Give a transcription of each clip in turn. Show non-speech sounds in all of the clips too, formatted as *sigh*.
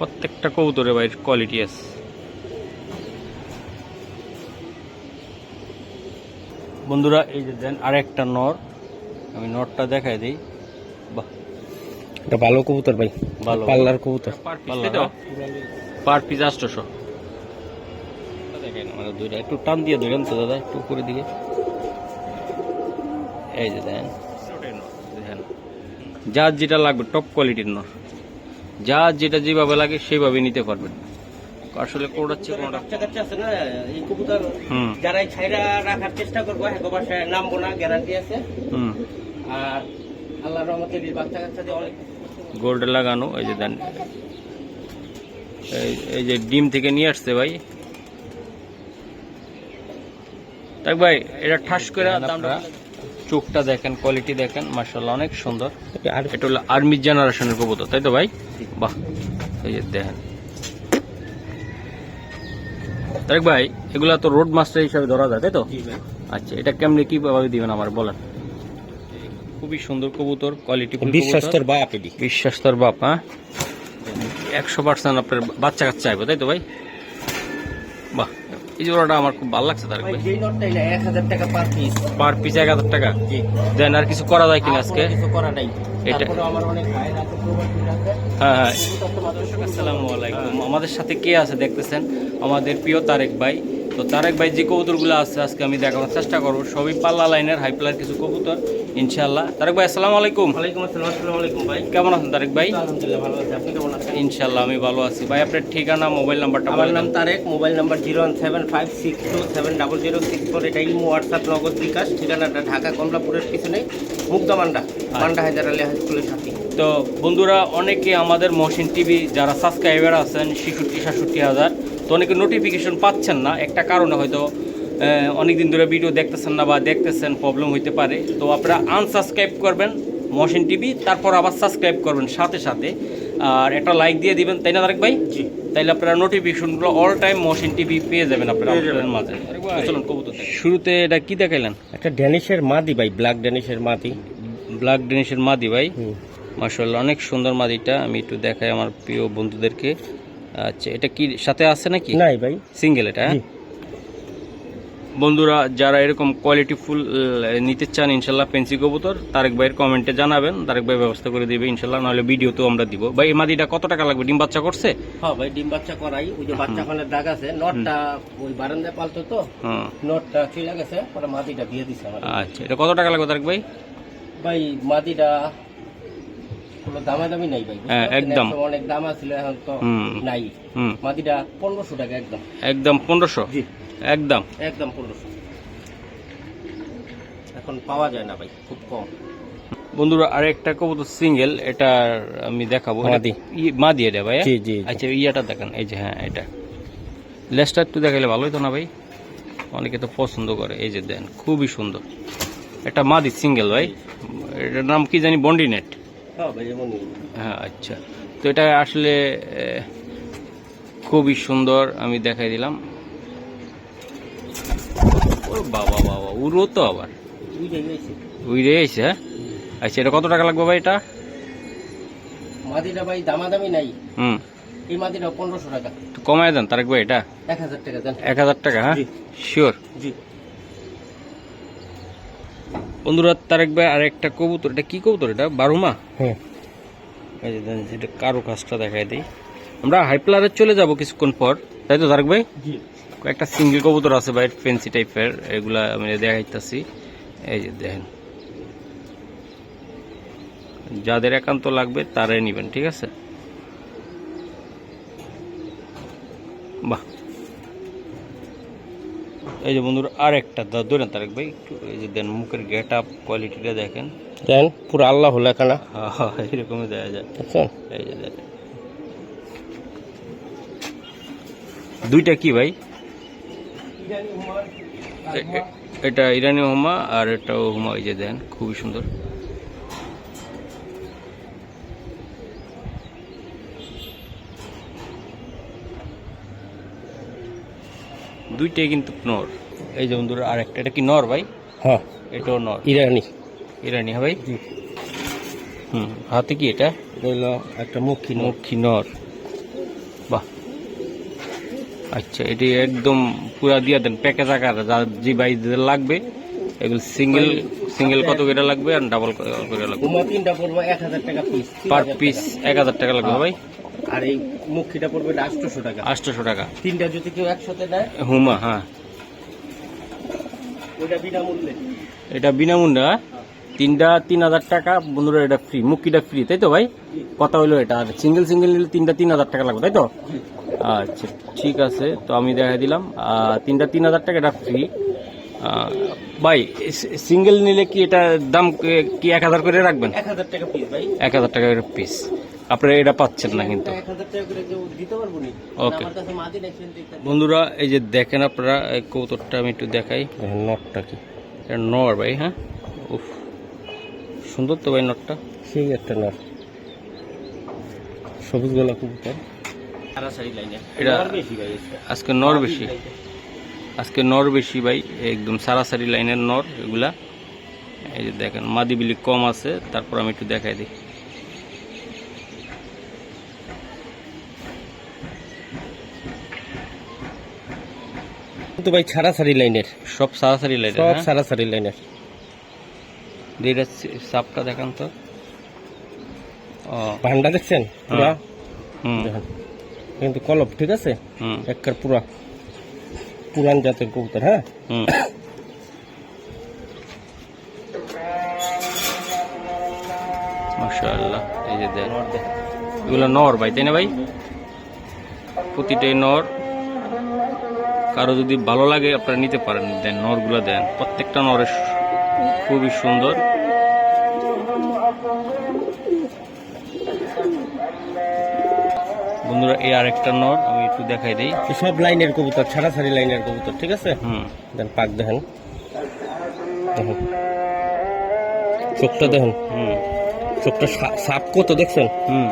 প্রত্যেকটা কবুতরে ভাই কোয়ালিটি আছে। বন্ধুরা এই যে দেন আরেকটা নর। আমি নরটা দেখাই দিই। বাহ। এটা ভালো কবুতর ভাই। ভালো। পাল্লার কবুতর। পার পিস আটশোশো। দেখেন আমাদের দুইটা। একটু টান দিয়ে ধরেন তো দাদা একটু উপরের দিকে। এই যে দেন। যার যেটা লাগবে টপ কোয়ালিটির নর। যার যেটা যেভাবে লাগে সেভাবে নিতে পারবেন। আসলে কোনটাচ্ছে কোনটা? বাচ্চা কাচ্চা আছে না এই কবুতর? হুম। যারা ছাইরা রাখার চেষ্টা করব হ্যাঁ বাসায় নামবো না গ্যারান্টি আছে। হুম। আর আল্লাহ রহমতে এই বাচ্চা কাচ্চা দিয়ে অনেক গোল্ড লাগানো এই যে দেন। এই- এই যে ডিম থেকে নিয়ে আসছে ভাই। তাক ভাই এটা ঠাস করে দামটা চোখটা দেখেন কোয়ালিটি দেখেন মার্শাল্লাহ অনেক সুন্দর। এটা হলো আর্মি জেনারেশনের কবুতর তাই তো ভাই? বাহ এই যে দেখেন। তারেক ভাই এগুলা তো রোড মাস্টার হিসাবে ধরা যায় তাই তো? আচ্ছা এটা কেমনে কীভাবে দিবেন আমার বলেন। খুবই সুন্দর কবুতর কোয়ালিটি বিশ্বাস্তর বা আপেডি বিশ্বাস তোর বাপ হ্যাঁ? একশো পার্সেন্ট আপনার বাচ্চা কাচ্চা চাইব তাই তো ভাই? বাহ এই জোড়াটা আমার খুব ভালো লাগছে তার এক হাজার টাকা পার পিস পার পিস এক হাজার টাকা? দেন আর কিছু করা যায় কিনা আজকে? কিছু করা নাই। হ্যাঁ হ্যাঁ। আমাদের সাথে কে আছে দেখতেছেন? আমাদের প্রিয় তারেক ভাই। তো তারেক ভাই যে কবুতরগুলো আছে আজকে আমি দেখানোর চেষ্টা করব। সবই পাল্লা লাইনের হাই প্লার কিছু কবুতর ইনশাল্লাহ তারেক ভাই আসসালামু আলাইকুম। ওয়ালাইকুম আসসালাম আসসালামু আলাইকুম ভাই। কেমন আছেন তারেক ভাই? আলহামদুলিল্লাহ ভালো আছি। আপনি কেমন আছেন? ইনশাল্লাহ আমি ভালো আছি। ভাই আপনার ঠিকানা মোবাইল নাম্বারটা আমার নাম Tareq mobile number zero one seven five six two seven double zero six four এটা ইমো হোয়াটসঅ্যাপ নগদ বিকাশ। ঠিকানাটা ঢাকা কমলাপুরের পিছনে মুগ্ধা মান্ডা মান্ডা হাজার আলী হাই স্কুলের সাথে তো বন্ধুরা অনেকে আমাদের মহসিন টিভি যারা সাবস্ক্রাইবার আছেন ছেষট্টি সাতষট্টি হাজার তো অনেকে নোটিফিকেশন পাচ্ছেন না। একটা কারণে হয়তো অনেক দিন ধরে ভিডিও দেখতেছেন না বা দেখতেছেন প্রবলেম হইতে পারে। তো আপনারা আনসাবস্ক্রাইব করবেন মহসিন টিভি তারপর আবার সাবস্ক্রাইব করবেন সাথে সাথে। আর একটা লাইক দিয়ে দিবেন তাই না তারেক ভাই? জি। তাইলে আপনারা নোটিফিকেশনগুলো অল টাইম মহসিন টিভি পেয়ে যাবেন আপনারা মাঝে। চলুন কবুতর। শুরুতে এটা কি দেখাইলেন? একটা ড্যানিশের মাদি ভাই ব্ল্যাক ড্যানিশের মাদি। ব্ল্যাক ডেনিশের মাদি ভাই। মার্শাল্লাহ অনেক সুন্দর মাদিটা। আমি একটু দেখাই আমার প্রিয় বন্ধুদেরকে। আচ্ছা এটা কি সাথে আছে নাকি? নাই ভাই। সিঙ্গেল এটা হ্যাঁ? বন্ধুরা যারা এরকম কোয়ালিটি ফুল নিতে চান ইনশাল্লাহ পেন্সি কবুতর তারেক ভাইয়ের কমেন্টে জানাবেন। তারেক ভাই ব্যবস্থা করে দিবে ইনশাল্লাহ নাহলে ভিডিও তো আমরা দিব। ভাই এই মাদিটা কত টাকা লাগবে? ডিম বাচ্চা করছে? হ্যাঁ ভাই ডিম বাচ্চা করাই। ওই যে বাচ্চা খানের দাগ আছে নটটা ওই বারান্দায় পালতো তো হ্যাঁ নটটা চলে গেছে পরে মাদিটা দিয়ে দিছে আচ্ছা এটা কত টাকা লাগবে তারেক ভাই? ভাই মাদিটা কোনো দামাদামি নাই ভাই হ্যাঁ, একদম। অনেক দাম আছিল এখন তো নাই। পনেরোশো টাকা একদম। একদম পনেরোশো? জি। একদম। একদম পনেরোশো। এখন পাওয়া যায় না ভাই খুব কম। বন্ধুরা আরেকটা কবুতর সিঙ্গেল এটা আমি দেখাবো। মাদি। ই- মাদি এটা ভাই জি, জি, জি। আচ্ছা ইয়েটা দেখেন এই যে হ্যাঁ এটা। লেসটা একটু দেখাইলে ভালো হতো না ভাই? অনেকে তো পছন্দ করে এই যে দেন খুবই সুন্দর। এটা মাদি সিঙ্গেল ভাই। এটার নাম কি জানি বন্ডিনেট? হ্যাঁ আচ্ছা। তো এটা আসলে খুবই সুন্দর আমি দেখাই দিলাম। ও বাবা বাবা উড়ো তো আবার। বুঝে গেছি। হ্যাঁ? আচ্ছা এটা কত টাকা লাগবে ভাই এটা? মাদিটা ভাই দামাদামি নাই। হুম। এই মাদিটা পনেরোশো টাকা। কমায় দেন তারেক ভাই এটা? এক হাজার টাকা দেন। এক হাজার টাকা হ্যাঁ? শিওর জি। বন্ধুরা তারেক ভাই আর একটা কবুতর এটা কি কবুতর এটা? বারুমা? হ্যাঁ। এটা কারও কাজটা দেখাই দিই। আমরা হাইপ্লারে চলে যাব কিছুক্ষণ পর তাই তো তারেক ভাই? একটা সিঙ্গেল কবুতর আছে ভাই ফেন্সি টাইপের এগুলা আমি দেখাইতেছি। এই যে দেখেন যাদের একান্ত লাগবে তারাই নেবেন ঠিক আছে? বাহ। এই যে বন্ধুরা আরেকটা ধরেন তারেক ভাই একটু এই যে দেন মুখের গেট আপ কোয়ালিটিটা দেখেন। দেন পুরো আল্লাহ লেখানা। হা, হা, এরকমই দেখা যায়। আচ্ছা। এই যে দেখেন দুইটা কি ভাই? এটা ইরানি হোমা আর এটা হোমা ওই যে দেন খুবই সুন্দর। দুইটাই কিন্তু নর। এই যে বন্ধুরা আর একটা এটা কি নর ভাই? হ্যাঁ। এটাও নর। ইরানি। ইরানি হ্যাঁ ভাই? হুম হাতে কি এটা? রইল একটা মুখী নোট মুখী নর। বাহ। আচ্ছা এটি একদম পুরা দিয়ে দেন প্যাকেজ আকার যা যে বাইদের লাগবে এগুলো সিঙ্গেল সিঙ্গেল কত করে লাগবে আর ডাবল করে লাগবে? তিনটা পড়ব এক হাজার টাকা পিস পার পিস এক হাজার টাকা লাগবে ভাই? আর এই মুখিটা পড়বে আটশোশো টাকা। আটশোশো টাকা। তিনটা যদি কেউ একসাথে নেয় হুমা হ্যাঁ। ওইটা বিনামূল্যে। এটা বিনামূল্যে হ্যাঁ? তিনটা তিন হাজার টাকা বন্ধুরা এটা ফ্রি মুক্তিটা ফ্রি তাই তো ভাই? কথা হলো এটা আর সিঙ্গেল সিঙ্গেল নিলে তিনটা তিন হাজার টাকা লাগবে তাই তো? আচ্ছা ঠিক আছে তো আমি দেখাই দিলাম। তিনটা তিন হাজার টাকা এটা ফ্রি ভাই সিঙ্গেল নিলে কি এটা দাম কি এক হাজার করে রাখবেন? এক হাজার টাকা পিস ভাই। এক হাজার টাকা পিস আপনারা এটা পাচ্ছেন না কিন্তু। এক হাজার টাকা করে কেউ দিতে পারব নি Okay. আমার কাছে মাদি নেই সেন্টিটা বন্ধুরা এই যে দেখেন আপনারা এই কৌতরটা আমি একটু দেখাই। নটটা কি? এটা নর ভাই হ্যাঁ? উফ সুন্দর তো ভাই নটটা। সেই একটা নট সবুজ গোলা কবুতর। এটা। আজকে নর বেশি। আজকে নর বেশি ভাই একদম সারাসারি লাইনের নর এগুলা। এই যে দেখেন মাদি বিলি কম আছে তারপর আমি একটু দেখাই দিই। কিন্তু ভাই সারাসারি লাইনের। সব সারাসারি লাইন সব সারাসারি লাইনের। এটা সাপটা দেখান তো। ভান্ডা দেখছেন? পুরা? কিন্তু কলপ ঠিক আছে? হুম। একবার পুরা। পুরান জাতের কবুতর হ্যাঁ? হুম। মাশাআল্লাহ এই যে এগুলো নর ভাই তাই না ভাই? প্রতিটাই নর। কারও যদি ভালো লাগে আপনারা নিতে পারেন। দেন নরগুলো দেন। প্রত্যেকটা নরের খুবই সুন্দর। বন্ধুরা এই আরেকটা নর আমি একটু দেখাই দিই। সব লাইনের কবুতর ছাড়া ছাড়ি লাইনের কবুতর ঠিক আছে? হুম। দেন পাক দেখেন। দেখেন। চোখটা দেখেন। হুম। চোখটা সাপ কত দেখছেন? হুম।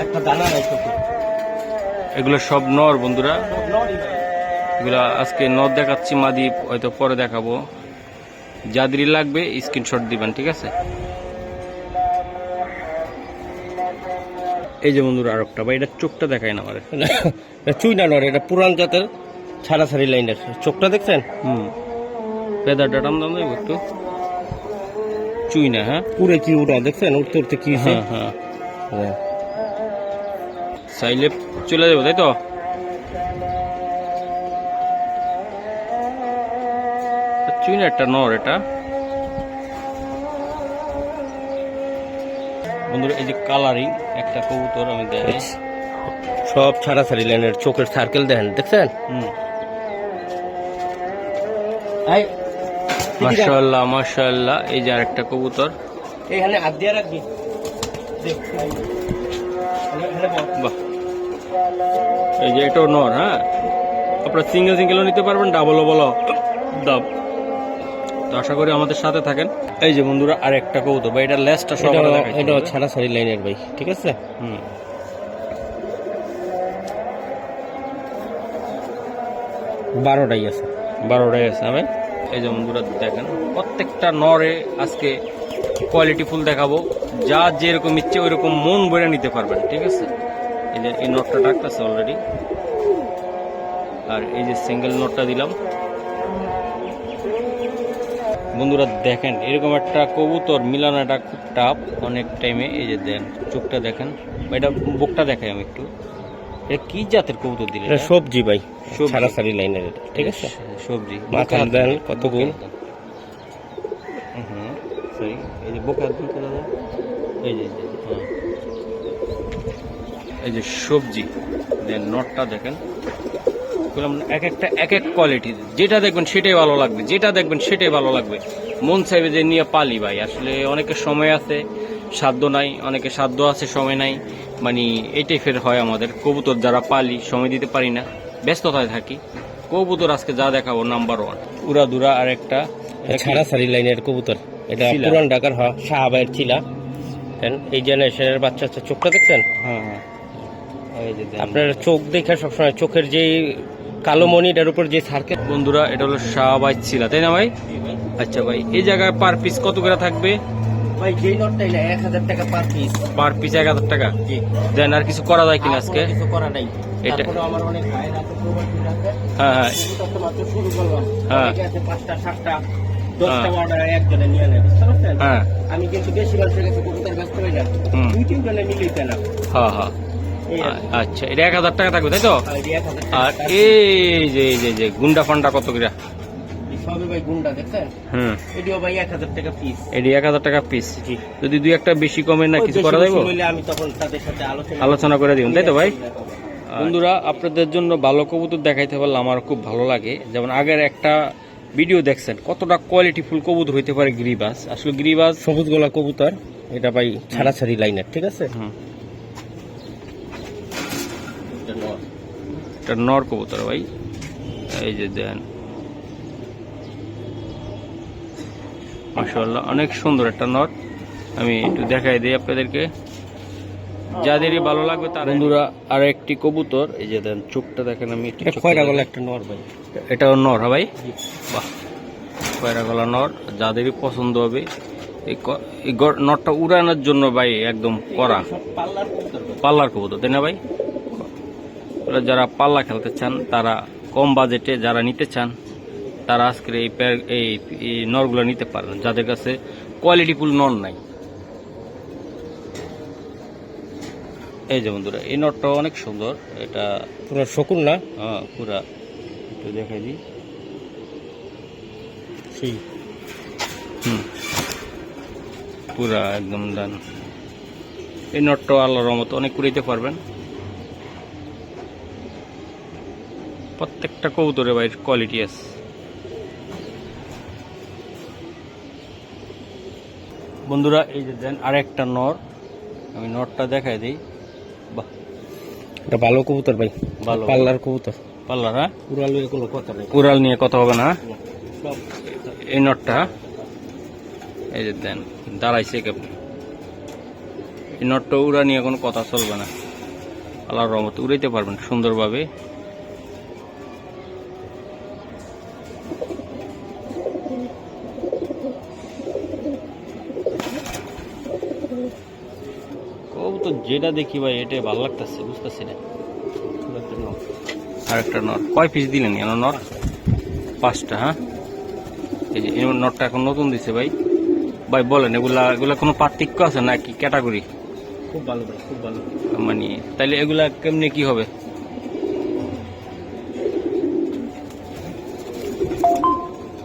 একটা দানা নাই এগুলো সব নর বন্ধুরা। এগুলো আজকে নর দেখাচ্ছি মাদি হয়তো পরে দেখাবো। যাদেরই লাগবে স্ক্রিনশট দিবেন ঠিক আছে? এই যে বন্ধুরা আর একটা বা এটা চোখটা দেখায় না আমার চুই না নর এটা পুরান জাতের সারাসারি লাইনের চোখটা দেখছেন? হুম। পেদারটা টান দাম দেবো একটু। চুই না হ্যাঁ? পুরে কি উড়া দেখছেন? উঠতে উঠতে কি হ্যাঁ হ্যাঁ। হ্যাঁ। চাইলে চলে যাব তাই তো? চুই না একটা নর এটা। বন্ধুরা এই যে কালারিং একটা কবুতর আমি দেখাই। সব সারাসারি লাইনের চোখের সার্কেল দেখেন দেখছেন? হুম। মাশাআল্লাহ মাশাআল্লাহ এই যে আরেকটা কবুতর। এইখানে হাত দিয়ে রাখবি। দেখ, এখানে। বাহ। এই যে এটাও নর হ্যাঁ? আপনারা সিঙ্গেল সিঙ্গেলও নিতে পারবেন ডাবলও বলো দাম তো আশা করি আমাদের সাথে থাকেন। এই যে বন্ধুরা আর একটা কবুতর বা এটা লেসটা সবার এটা হবে। সারাসারি লাইনের ভাই ঠিক আছে? হুম। বারোটাই আছে। বারোটাই আছে আমি এই যে বন্ধুরা দেখেন প্রত্যেকটা নরে আজকে কোয়ালিটি ফুল দেখাবো। যা যেরকম ইচ্ছে ওইরকম মন বইরা নিতে পারবেন ঠিক আছে? যে এই নোটটা ডাকতেছে অলরেডি আর এই যে সিঙ্গেল নোটটা দিলাম। বন্ধুরা দেখেন এরকম একটা কবুতর মিলানোটা খুব টাফ অনেক টাইমে এই যে দেন চোখটা দেখেন। এটা বুকটা দেখাই আমি একটু। এটা কি জাতের কবুতর দিলে এটা সবজি ভাই। সারাসারি লাইনের এটা ঠিক আছে? সবজি মাথা দেন কত গুণ? হুম সরি এই যে বোকা এই যে। এই যে। যে সবজি দেন নটটা দেখেন এক একটা এক এক কোয়ালিটি যেটা দেখবেন সেটাই ভালো লাগবে যেটা দেখবেন সেটাই ভালো লাগবে। মন চাইবে যে নিয়ে পালি ভাই আসলে অনেকের সময় আছে সাধ্য নাই অনেকে সাধ্য আছে সময় নাই। মানে এটাই ফের হয় আমাদের। কবুতর যারা পালি সময় দিতে পারি না ব্যস্ততায় থাকি। কবুতর আজকে যা দেখাবো নাম্বার ওয়ান উড়া দুরা আর একটা সারাসারি লাইনের কবুতর। এটা। পুরান ঢাকার শাহবাইয়ের ছিলা এই জেনারেশনের বাচ্চা চোখটা দেখছেন? হ্যাঁ হ্যাঁ। আপনার চোখ দেখে সবসময় চোখের যে কালো মনিটার উপর যে সার্কেল বন্ধুরা এটা হলো শাহবাজ ছিলা তাই না ভাই? আচ্ছা ভাই এই জায়গায় পার পিস কত করে থাকবে? ভাই যেই নটটাই না এক হাজার টাকা পার পিস পার পিস এক হাজার টাকা? জি। দেন আর কিছু করা যায় কিনা আজকে? কিছু করা নাই। এটা- আমার অনেক ভাইয়ের আছে প্রবাসী আছে। হ্যাঁ হ্যাঁ। মাত্র শুরু করলাম। হ্যাঁ। পাঁচটা সাতটা আমি কিন্তু কবুতর ব্যস্ত হয়ে হুম। দুই না। হ্যাঁ হ্যাঁ। আচ্ছা এটা এক হাজার টাকা থাকবে তাই তো? আর এই যে এই যে যে গুন্ডা ফান্ডা কত করে? যদি দুই একটা বেশি কমে না কিছু করা বেশি যাব হইলে আমি তখন তাদের সাথে আলোচনা আলোচনা করে দিবেন তাই তো ভাই? আর বন্ধুরা আপনাদের জন্য ভালো কবুতর দেখাইতে পারলে আমার খুব ভালো লাগে। যেমন আগের একটা ভিডিও দেখছেন কতটা কোয়ালিটিফুল কবুতর হইতে পারে গিরিবাস। আসলে গিরিবাস সবুজ গোলা কবুতর এটা ভাই ছাড়াছাড়ি লাইনের ঠিক আছে হুম, এটা নর কবুতর ভাই। এই যে দেন। মাশাআল্লাহ অনেক সুন্দর একটা নর। আমি একটু দেখাই দিই আপনাদেরকে। যাদেরই ভালো লাগবে তার বন্ধুরা আর একটি কবুতর এই যে দেন চোখটা দেখেন আমি একটু একটা নর ভাই। এটাও নর হ্যাঁ ভাই? বাহ কয়রা গলা নর যাদেরই পছন্দ হবে এই নরটা উড়ানোর জন্য ভাই একদম করা। পাল্লার পাল্লার কবুতর তাই না ভাই? ওরা যারা পাল্লা খেলতে চান তারা কম বাজেটে যারা নিতে চান তারা আজকের এই প্যার- এই নরগুলো নিতে পারেন যাদের কাছে কোয়ালিটিফুল নর নাই। এই যে বন্ধুরা এই নটটা অনেক সুন্দর। এটা পুরো শকুন না? হ্যাঁ পুরা। একটু দেখাই দিই। সেই। হুম। পুরা একদম ডান। এই নটটা আল্লাহর রহমত অনেক কুড়াইতে পারবেন। প্রত্যেকটা কবুতরে ভাই কোয়ালিটি আছে। বন্ধুরা এই যে দেন আরেকটা নর। আমি নটটা দেখাই দিই। বাহ। এটা ভালো কবুতর ভাই। ভালো। পাল্লার কবুতর। পাল্লার হ্যাঁ? উড়ালো কোনো কথা নেই। উড়াল নিয়ে কথা হবে না? এই নটটা এই যে দেন দাঁড়াইছে কেবল এই নটটা উড়া নিয়ে কোনো কথা চলবে না। আল্লাহর রহমত উড়াইতে পারবেন সুন্দরভাবে। যেটা দেখি ভাই এটা ভালো লাগতেছে বুঝতেছি না। আর একটা নট কয় পিস দিলেন কেন নট পাঁচটা। হ্যাঁ? এই যে নটটা এখন নতুন দিছে ভাই। ভাই বলেন এগুলা এগুলা কোনো পার্থক্য আছে নাকি ক্যাটাগরি? খুব ভালো ভাই খুব ভালো। মানে তাইলে এগুলা কেমনে কি হবে?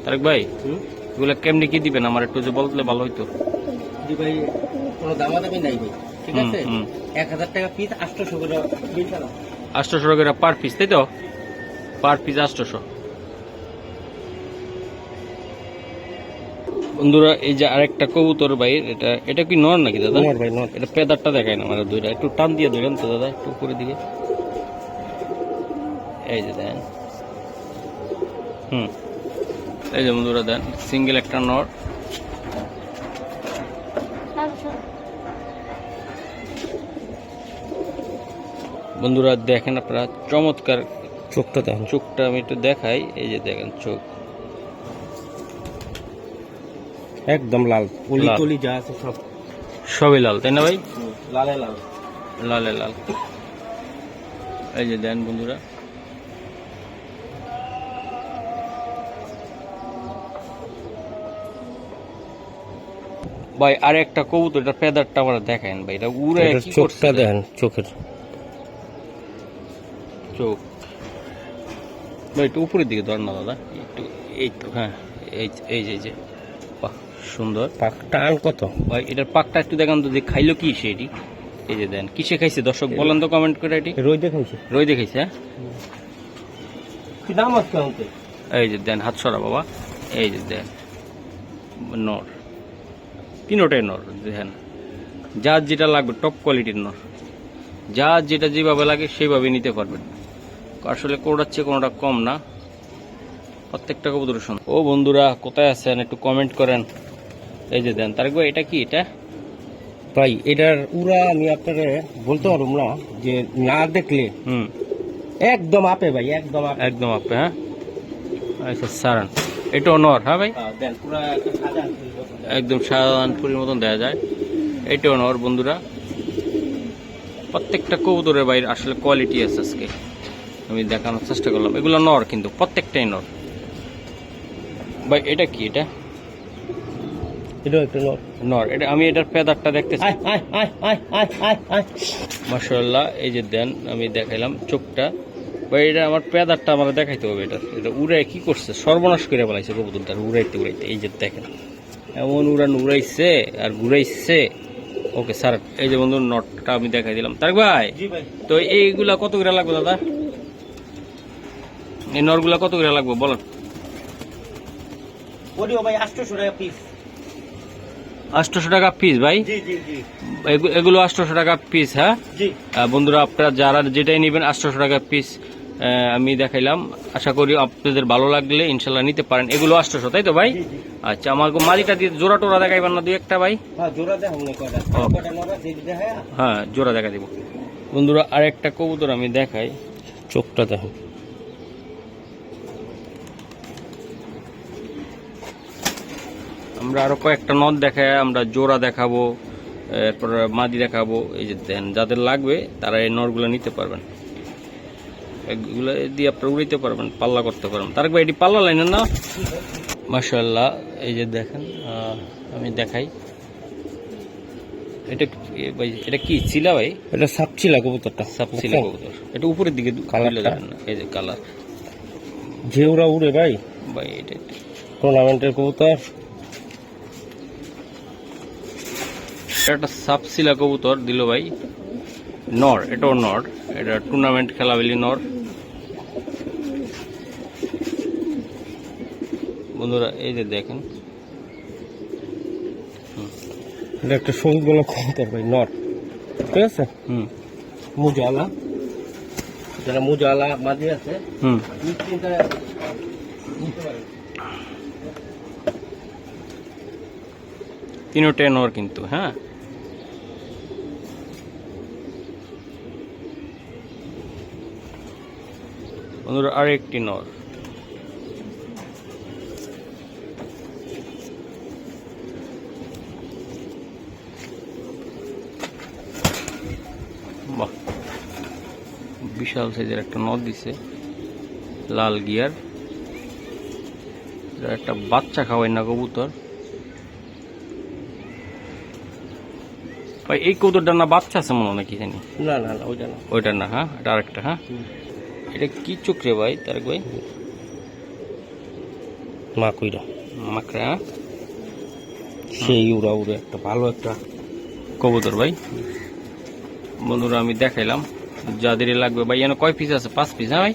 তারেক ভাই এগুলা কেমনে কি দিবেন? আমার একটু যে বলতে ভালো হইতো। ভাই কোনো দামাদামি নাই ভাই। ঠিক আছে? এক হাজার টাকা পিস আটশোশো করে আটশোশো টাকা পার পিস তাই তো? পার পিস আটশোশো। বন্ধুরা এই যে আরেকটা কবুতর ভাই এটা এটা কি নর নাকি দাদা? নর ভাই নর। এটা পেদারটা দেখায় না মানে দুইটা। একটু টান দিয়ে ধরেন তো দাদা একটু উপরে দিকে। এই যে দেন। হুম। এই যে বন্ধুরা দেন সিঙ্গেল একটা নর। বন্ধুরা দেখেন আপনারা চমৎকার চোখটা দেখেন। চোখটা আমি একটু দেখাই এই যে দেখেন চোখ। একদম লাল লাল। তলি যা আছে সব। সবই লাল তাই না ভাই? লালে লাল। লালে লাল। এই যে দেন বন্ধুরা। ভাই আর একটা কবুতর এটা পেদারটা আমার দেখেন ভাই এটা উড়ে কি চোখটা দেখেন চোখের। চোখ একটু উপরের দিকে ধর না দাদা। একটু এই তো হ্যাঁ এই এই যে এই যে। বাহ সুন্দর। পাক টান কত? ভাই এটার পাকটা একটু দেখান তো যে খাইলো কি সেটি এই যে দেন কিসে খাইছে? দর্শক বলেন তো কমেন্ট করে এটি। রই দেখাইছে। রই দেখাইছে হ্যাঁ? কি দাম আছে এই যে দেন হাত সরা বাবা। এই যে দেন নর। তিনোটাই নর দেখেন যার যেটা লাগবে টপ কোয়ালিটির নর। যা যেটা যেভাবে লাগে সেইভাবে নিতে পারবেন। আসলে কোনোটার চেয়ে কোনোটা কম না। প্রত্যেকটা কবুতর সুন্দর ও বন্ধুরা কোথায় আছেন? একটু কমেন্ট করেন। এই যে দেন তারপর এটা কি এটা? ভাই এটার উড়া আমি আপনাকে বলতে পারব না যে না দেখলে হুম। একদম আপে ভাই একদম আপে। একদম আপে হ্যাঁ? আচ্ছা সারান এটা নর হ্যাঁ ভাই? দেন পুরা একটা সাদা একদম শাহজাহানপুরের মতন দেখা যায়। এটাও নর বন্ধুরা। প্রত্যেকটা কবুতরের বাইরে আসলে কোয়ালিটি আছে আজকে। আমি দেখানোর চেষ্টা করলাম। এগুলো নর কিন্তু প্রত্যেকটাই নর। ভাই এটা কি এটা? এটাও একটু নর। নর এটা আমি এটার পেদারটা দেখতেছি। এই যে দেন আমি দেখাইলাম চোখটা। ভাই এটা আমার পেদারটা আমার দেখাইতে হবে এটা। এটা উড়ে কি করছে? সর্বনাশ করে বলাইছে কবুতরটা উড়াইতে উড়াইতে। এই যে দেখেন এমন উড়ান উড়াইছে আর ঘুরাইছে। ওকে স্যার এই যে বন্ধু নটটা আমি দেখাই দিলাম। তার ভাই ভাই। তো এইগুলা কত করে লাগবে দাদা? এই নরগুলা কত করে লাগবে বলেন। ওডিও ভাই টাকা পিস আটশোশো টাকা পিস ভাই? জি জি জি। এগুলো আটশোশো টাকা পিস হ্যাঁ? জি। বন্ধুরা আপনারা যারা যেটাই নেবেন আটশোশো টাকা পিস আমি দেখাইলাম। আশা করি আপনাদের ভালো লাগলে ইনশাল্লাহ নিতে পারেন। এগুলো আটশোশো তাই তো ভাই? আচ্ছা আমার মালিটা দিয়ে জোড়া টোরা দেখাইবার না দুই একটা ভাই? হ্যাঁ দেখা হ্যাঁ। জোড়া দেখা দিব। বন্ধুরা আর একটা কবুতর আমি দেখাই। চোখটা দেখো। আমরা আরও কয়েকটা নদ দেখায় আমরা জোড়া দেখাবো এরপর মাদি দেখাবো এই যে দেন যাদের লাগবে তারা এই নরগুলো নিতে পারবেন। এগুলো দিয়ে আপনারা উড়াইতে পারবেন পাল্লা করতে পারবেন। তার ভাই এটি পাল্লা লাইনের না? মাশাল্লাহ এই যে দেখেন আমি দেখাই। এটা ভাই এটা কি ছিলা ভাই? এটা সাপচিলা কবুতরটা। সাপ ছিলা কবুতর। এটা উপরের দিকে ধরেন না। এই যে কালার যে ওরা উড়ে ভাই ভাই এটা টুর্নামেন্টের কবুতর এটা একটা সাপসিলা কবুতর দিল ভাই। নর এটাও নর। এটা টুর্নামেন্ট খেলাবেলি নর। বন্ধুরা এই যে দেখেন। এটা একটা সবুজ বলা কবুতর ভাই নর। ঠিক আছে? হুম। মুজালা। যারা মুজালা মাঝে আছে হুম। পারে। নর কিন্তু হ্যাঁ? বন্ধুরা আর একটি নর বাহ বিশাল সাইজের একটা নদ দিছে। লাল গিয়ার। একটা বাচ্চা খাওয়াই না কবুতর। ভাই এই কবুতরটার না বাচ্চা আছে মনে হয় নাকি জানি? না না না ওইটা না। ওইটার না হ্যাঁ? এটা আরেকটা হ্যাঁ? এটা কি চোখ রে ভাই? তারেক ভাই মা কইরা। মাকড়া? সেই উড়া উড়ে একটা ভালো একটা কবুতর ভাই। বন্ধুরা আমি দেখাইলাম। যাদেরই লাগবে ভাই এখানে কয় পিস আছে? পাঁচ পিস হ্যাঁ ভাই?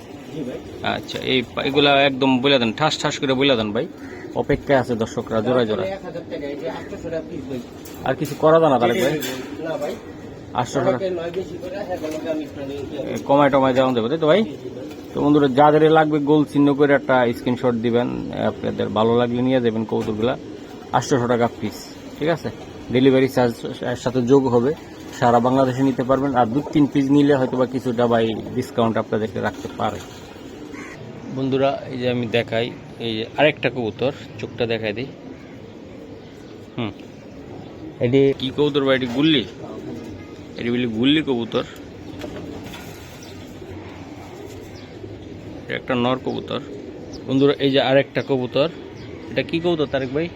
আচ্ছা এই এগুলা একদম বলে দেন ঠাস ঠাস করে বলে দেন ভাই। অপেক্ষায় আছে দর্শকরা জোড়া জোড়া এক হাজার টাকা এই যে আটশোশো টাকা পিস ভাই। আর কিছু করা যায় না না ভাই। আটশো টাকা। হ্যাঁ কমায় টমায় দেওয়া যাবে তাই তো ভাই? তো বন্ধুরা যাদের লাগবে গোল চিহ্ন করে একটা স্ক্রিনশট দিবেন আপনাদের ভালো লাগলে নিয়ে যাবেন কৌতুকগুলা। আটশোশো টাকা পিস ঠিক আছে? ডেলিভারি চার্জ এর সাথে যোগ হবে সারা বাংলাদেশে নিতে পারবেন আর দু তিন পিস নিলে হয়তো বা কিছুটা বাই ডিসকাউন্ট আপনাদেরকে রাখতে পারে। বন্ধুরা এই যে আমি দেখাই এই যে আরেকটা কবুতর চোখটা দেখাই দিই। হুম। এটি কি কবুতর বা এটি গুল্লি? এটি বলি গুল্লি কবুতর। একটা নর কবুতর। বন্ধুরা এই যে আরেকটা কবুতর। এটা কি কবুতর তারেক ভাই?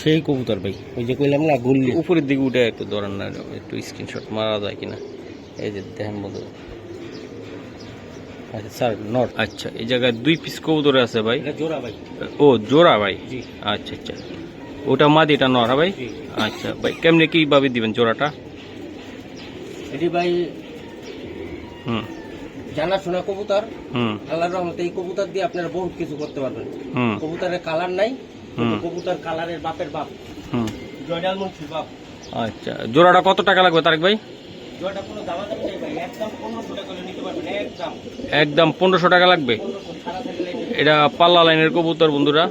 সেই কবুতর ভাই। ওই যে কইলাম না গুল্লি। উপরের দিকে উঠে একটু ধরেন না একটু স্ক্রিনশট মারা যায় কিনা। এই যে দেখেন বন্ধু আচ্ছা স্যার নট আচ্ছা এই জায়গায় দুই পিস কবুতর আছে ভাই। জোড়া ভাই। ও জোড়া ভাই। আচ্ছা আচ্ছা। ওটা মাদি এটা নর ভাই? আচ্ছা ভাই কেমনে কীভাবে দিবেন জোড়াটা? এটি ভাই হুম। জানাশোনা কবুতর। হুম। আল্লাহর রহমতে এই কবুতর দিয়ে আপনারা বহুত কিছু করতে পারবেন। হুম। কবুতরের কালার নাই। কবুতর কালারের বাপের বাপ। হুম। জয়ডাল মুন্সির বাপ। আচ্ছা জোড়াটা কত টাকা লাগবে তারেক ভাই? জয়টা কোনো দামা দামি নেই ভাই একদম পনেরোশো টাকা করে নিতে পারবেন একদম। একদম পনেরোশো টাকা লাগবে? এটা পাল্লা লাইনের কবুতর বন্ধুরা।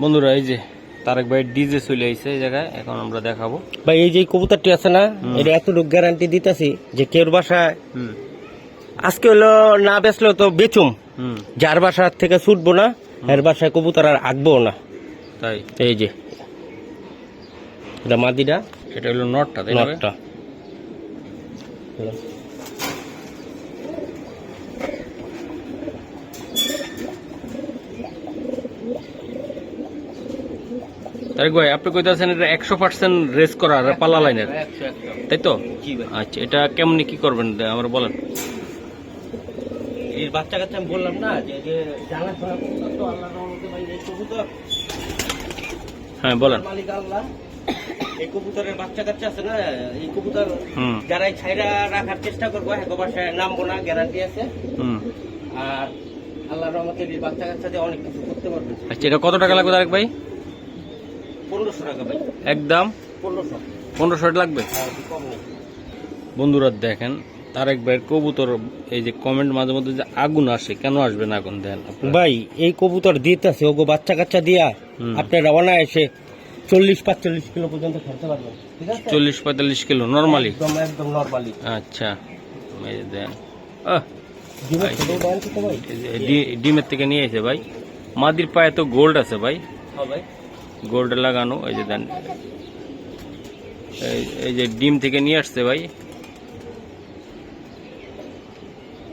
বন্ধুরা এই যে তারেক ভাই ডিজে চলে আইছে এই জায়গায় এখন আমরা দেখাবো। ভাই এই যে কবুতরটি আছে না। এটা এতটুকু গ্যারান্টি দিতেছি যে কেউ বাসায় আজকে হলো না বেচলেও তো বেচুম। যার বাসার থেকে ছুটবো না এর বাসায় কবুতর আর আঁকবো না। তাই? এই যে। এটা মাদিটা। এটা হলো নটটা? নটটা। তারেক ভাই আপনি কইতাছেন এটা একশো পার্সেন্ট রেস করা আর পাল্লা লাইনের। একশো একশো তাই তো? জি ভাই। আচ্ছা এটা কেমনি কি করবেন? আমার বলেন। এই বাচ্চা কাচ্চা আমি বললাম না যে যে জানাশোনা কবুতর তো আল্লাহ রহমতে ভাই এই কবুতর। হ্যাঁ বলেন। মালিক আল্লাহ এই কবুতরের বাচ্চা কাচ্চা আছে না এই কবুতর হুম। যারা এই ছাইরা রাখার চেষ্টা করব হ্যাঁ বাসায় নামবো না গ্যারান্টি আছে। হুম। আর আল্লাহ রহমতে এই বাচ্চা কাচ্চা দিয়ে অনেক কিছু করতে পারবেন আচ্ছা এটা কত টাকা লাগবে তারেক টাকা ভাই? একদম? পনেরোশো। লাগবে? নেই। বন্ধুরা দেখেন তারেক ভাইয়ের কবুতর এই যে কমেন্ট মাঝে মধ্যে যে আগুন আসে কেন আসবে না আগুন দেন ভাই এই কবুতর দিতেছে ওগো বাচ্চা কাচ্চা দিয়া। হুম। আপনারা অনায়াসে চল্লিশ পাঁচচল্লিশ কিলো পর্যন্ত খেলতে পারবেন ঠিক আছে? চল্লিশ পঁয়তাল্লিশ কিলো নর্মালি একদম একদম নর্মালি আচ্ছা দেন। ডিমের থেকে নিয়ে এসে ভাই মাদির পায়ে তো গোল্ড আছে ভাই। হ্যাঁ ভাই। গোল্ড লাগানো এই যে দেন। এই- যে ডিম থেকে নিয়ে আসছে ভাই।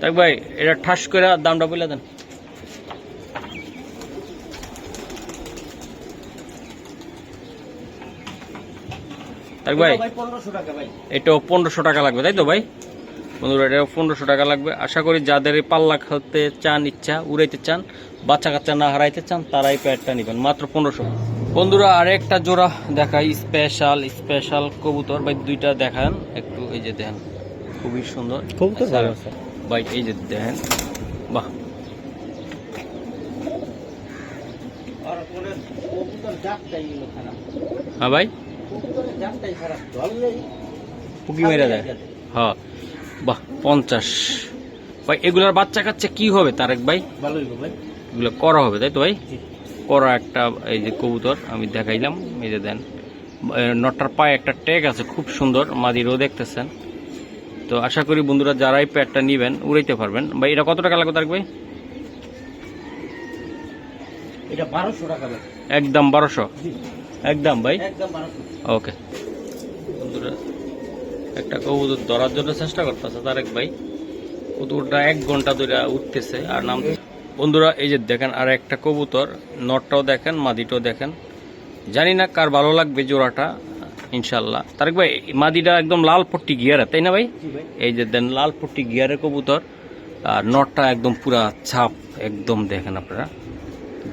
তাক ভাই এটা ঠাস করে দামটা বলে দেন। তাক ভাই ভাই পনেরোশো টাকা লাগবে তাই তো ভাই? বন্ধুরা এটাও পনেরোশো টাকা লাগবে। আশা করি যাদের পাল্লা খেলতে চান ইচ্ছা উড়াইতে চান বাচ্চা কাচ্চা না হারাইতে চান তারাই প্যাডটা নেবেন মাত্র পনেরোশো। বন্ধুরা আর একটা জোড়া দেখাই। স্পেশাল স্পেশাল কবুতর। ভাই দুইটা দেখান। একটু এই যে দেখেন খুবই সুন্দর। কবুতর আচ্ছা। ভাই এই যে দেখেন বাহ। হ্যাঁ ভাই। পুকি মেরে দেয়। হ্যাঁ বাহ পঞ্চাশ। ভাই এগুলার বাচ্চা কাচ্চা কি হবে তারেক ভাই? ভাই এগুলো করা হবে তাই তো ভাই। করা একটা এই যে কবুতর আমি দেখাইলাম এই যে দেন নটটার পায়ে একটা ট্যাগ আছে খুব সুন্দর মাদিরও দেখতেছেন। তো আশা করি বন্ধুরা যারাই প্যাডটা নিবেন উড়াইতে পারবেন। ভাই এটা কত টাকা লাগবে ভাই? এটা বারোশো টাকা একদম বারোশো? একদম ভাই? ওকে। বন্ধুরা একটা কবুতর ধরার জন্য চেষ্টা করতেছে তারেক ভাই। কবুতরটা এক ঘণ্টা ধরে উঠতেছে আর নাম বন্ধুরা এই যে দেখেন আর একটা কবুতর নটটাও দেখেন মাদিটাও দেখেন। জানি না কার ভালো লাগবে জোড়াটা ইনশাল্লাহ তারেক ভাই মাদিটা একদম লাল পট্টি গিয়ারে তাই না ভাই? এই যে দেন লাল পট্টি গিয়ারের কবুতর আর নটটা একদম পুরা ছাপ একদম দেখেন আপনারা।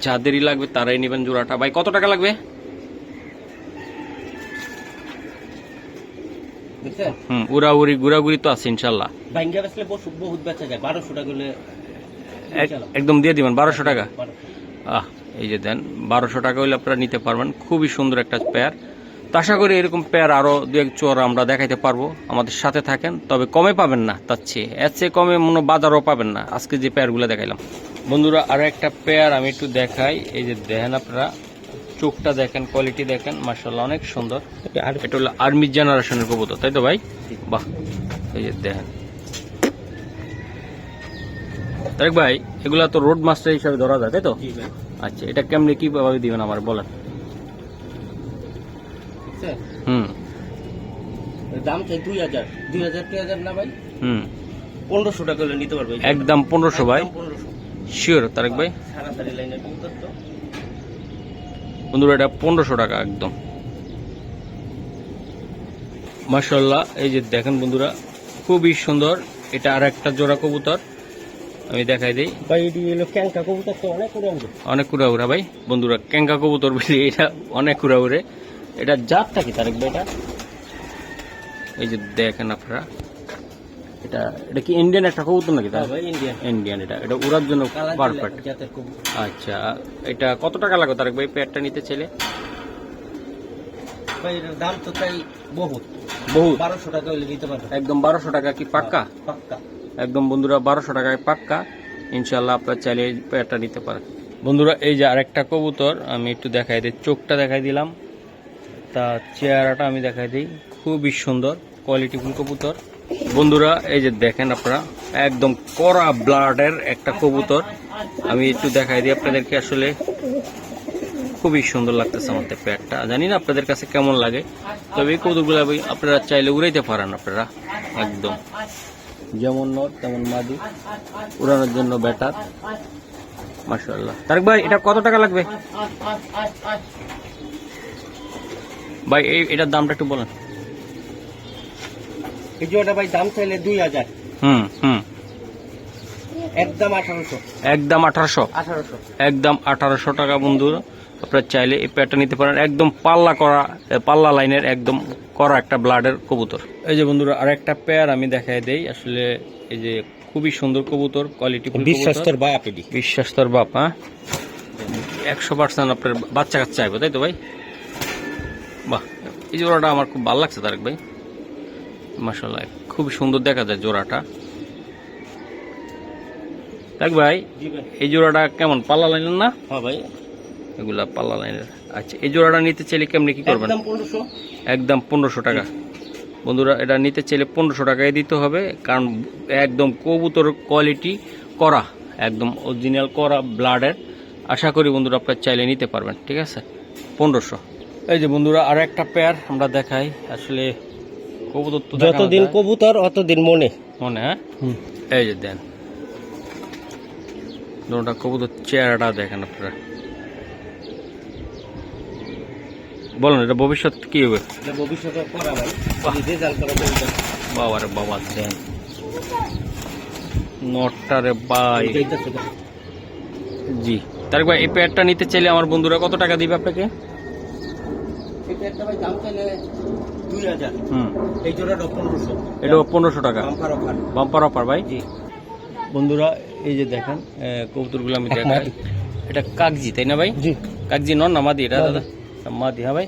যাদেরই লাগবে তারাই নেবেন জোড়াটা। ভাই কত টাকা লাগবে? হুম উড়াউড়ি ঘুরাঘুরি তো আছে ইনশাল্লাহ বহুত বেচা যায় বারোশো টাকা একদম দিয়ে দিবেন, বারোশো টাকা। আহ, এই যে দেন, বারোশো টাকা হলে আপনারা নিতে পারবেন। খুবই সুন্দর একটা পেয়ার তো আশা করি এরকম পেয়ার আরও দু এক চোর আমরা দেখাইতে পারব। আমাদের সাথে থাকেন, তবে কমে পাবেন না তার চেয়ে। এর চেয়ে কমে মনে বাজারও পাবেন না। আজকে যে পেয়ারগুলো দেখাইলাম। বন্ধুরা আরও একটা পেয়ার আমি একটু দেখাই। এই যে দেখেন আপনারা, চোখটা দেখেন কোয়ালিটি দেখেন মার্শাল্লাহ অনেক সুন্দর। আর এটা হলো আর্মি জেনারেশনের কবুতর, তাই তো ভাই। বাহ, এই যে দেখেন তারেক ভাই এগুলা তো রোড মাস্টার হিসাবে ধরা যায় তাই তো? আচ্ছা এটা কেমনে কীভাবে দিবেন আমার বলেন। হুম। এর দাম চাই দুই হাজার। দুই হাজার দুই হাজার না ভাই? হুম। পনেরোশো টাকা হলে নিতে পারবে একদম পনেরোশো ভাই। শিওর তারেক ভাই। বন্ধুরা এটা পনেরোশো টাকা একদম। মার্শাল্লাহ এই যে দেখেন বন্ধুরা খুবই সুন্দর। এটা আর একটা জোড়া কবুতর। আমি দেখাই দিই। ভাই এটি হলো ক্যাঙ্কা কবুতর তো অনেক আনবে অনেক ভাই। বন্ধুরা ক্যাঙ্কা কবুতর বলি এটা অনেক কুড়া উড়ে। এটা জাতটা কি তারেক ভাই এটা? এই যে দেখেন আপনারা। এটা এটা কি ইন্ডিয়ান একটা কবুতর নাকি হ্যাঁ ভাই ইন্ডিয়ান ইন্ডিয়ান এটা। এটা উড়ার জন্য পারফেক্ট আচ্ছা এটা কত টাকা লাগবে তারেক ভাই পেয়ারটা নিতে চাইলে? ভাই এটার দাম তো তাই বহুত। বহুত? বারোশো টাকা নিতে পারবে একদম বারোশো টাকা কি পাক্কা? পাক্কা। একদম বন্ধুরা বারোশো টাকায় পাক্কা। ইনশাল্লাহ আপনার চাইলে পেয়ারটা নিতে পারেন। বন্ধুরা, এই যে আরেকটা কবুতর, আমি একটু দেখাই দিই, চোখটা দেখাই দিলাম। তা চেহারাটা আমি দেখাই দিই, খুবই সুন্দর কোয়ালিটিফুল কবুতর। বন্ধুরা, এই যে দেখেন আপনারা, একদম কড়া ব্লাডের একটা কবুতর। আমি একটু দেখাই দিই আপনাদেরকে আসলে। খুবই সুন্দর লাগতেছে আমাদের প্যাটটা জানি না আপনাদের কাছে কেমন লাগে, তবে এই কবুতরগুলো আপনারা চাইলে উড়াইতে পারেন আপনারা, একদম। যেমন নর তেমন মাদি। উড়ানোর জন্য ব্যাটার। মাশাআল্লাহ। তারেক ভাই এটা কত টাকা লাগবে? ভাই এই এটার দামটা একটু বলেন। এই জোড়াটা ভাই দাম চাইলে দুই হাজার। হুম হুম। একদম আঠারোশো। একদম আঠারোশো। আঠারোশো। একদম আঠারোশো টাকা বন্ধুরা। আপনারা চাইলে এই প্যাটটা নিতে পারেন। একদম পাল্লা করা পাল্লা লাইনের একদম করা একটা ব্লাডের কবুতর। এই যে বন্ধুরা আর একটা পেয়ার আমি দেখাই দেই। আসলে এই যে খুবই সুন্দর কবুতর কোয়ালিটি বিশ্বাস্তর বা আপেডি বিশ্বাস তোর বাপ হ্যাঁ? একশো পার্সেন্ট আপনার বাচ্চা কাচ্চা চাইব তাই তো ভাই? বাহ এই জোড়াটা আমার খুব ভালো লাগছে তারেক ভাই। মাসাল্লাহ খুবই সুন্দর দেখা যায় জোড়াটা। দেখ ভাই ভাই। এই জোড়াটা কেমন পাল্লা লাইনের না? হ্যাঁ ভাই। এগুলা পাল্লা লাইনের। আচ্ছা এই জোড়াটা নিতে চাইলে কেমনি কি করবেন? একদম পনেরোশো। টাকা। বন্ধুরা এটা নিতে চাইলে পনেরোশো টাকায় দিতে হবে কারণ একদম কবুতর কোয়ালিটি করা একদম অরিজিনাল করা ব্লাডের আশা করি বন্ধুরা আপনার চাইলে নিতে পারবেন ঠিক আছে? পনেরোশো। এই যে বন্ধুরা আর একটা পেয়ার আমরা দেখাই। আসলে কবুতর তো যতদিন। কবুতর অতদিন মনে। মনে হ্যাঁ? এই যে দেন। দুটা কবুতর চেহারাটা দেখেন আপনারা। বলেন এটা ভবিষ্যৎ কি হবে? ভবিষ্যতে বাবারে বাবা দেন। নটটারে বাই জি। তার ভাই এই প্যাডটা নিতে চাইলে আমার বন্ধুরা কত টাকা দিবে আপনাকে? এটা পনেরোশো টাকা। বাম্পার অফার বাম্পার ভাই। জি। বন্ধুরা এই যে দেখেন কবুতরগুলো আমি *laughs* দেখাই। এটা কাগজি তাই না ভাই? কাগজি নন না মাদি এটা দাদা? মাদি হ্যাঁ ভাই?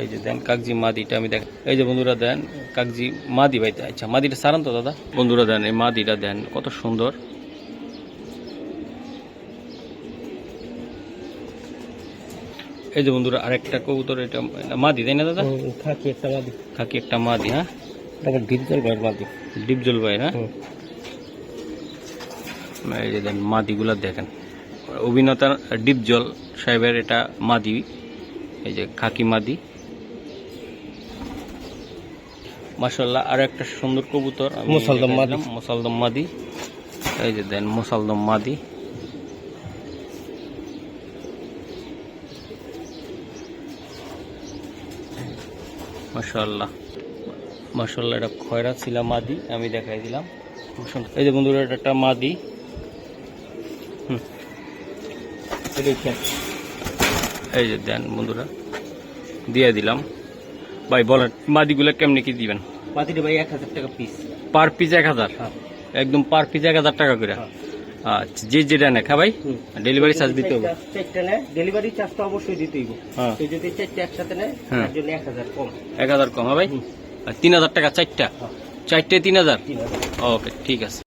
এই যে দেন কাগজি মাদিটা আমি দেখ এই যে বন্ধুরা দেন কাগজি মাদি ভাই আচ্ছা মাদিটা সারান তো দাদা। বন্ধুরা দেন এই মাদিটা দেন কত সুন্দর। এই যে বন্ধুরা আরেকটা কবুতর এটা মাদি তাই না দাদা? খাকি একটা মাদি। খাকি একটা মাদি হ্যাঁ? তারপর ডিজিটাল ভাইয়ের মাদি। ডিপজল ভাই হ্যাঁ? এই যে দেন মাদিগুলা দেখেন। অভিনেতা ডিপজল সাহেবের এটা মাদি। এই যে খাকি মাদি মাসাল্লাহ আর একটা সুন্দর কবুতর মুসালদম মাদি। মুসালদম মাদি। এই যে দেন মুসালদম মাদি। মাশাল্লাহ মাশাল্লাহ এটা খয়রা ছিল মাদি আমি দেখাই দিলাম। এই যে বন্ধুরা এটা একটা মাদি। হুম। এই যে দেন বন্ধুরা। দিয়ে দিলাম। ভাই বলেন মাদিগুলো কেমনি কি দিবেন? মাদিটা ভাই এক হাজার টাকা পিস পার পিস এক হাজার? হ্যাঁ। একদম পার পিস এক হাজার টাকা করে? হ্যাঁ। আচ্ছা যে যেটা হ্যাঁ ভাই ডেলিভারি চার্জ দিতে হবে। চারটা নেয় ডেলিভারি চার্জ তো অবশ্যই দিতেই হবে। হ্যাঁ। যদি চারটে একসাথে নেয়। তার জন্য এক হাজার কম। এক হাজার কম হ্যাঁ ভাই? আর তিন হাজার টাকা চারটা। চারটে তিন হাজার। ওকে ঠিক আছে।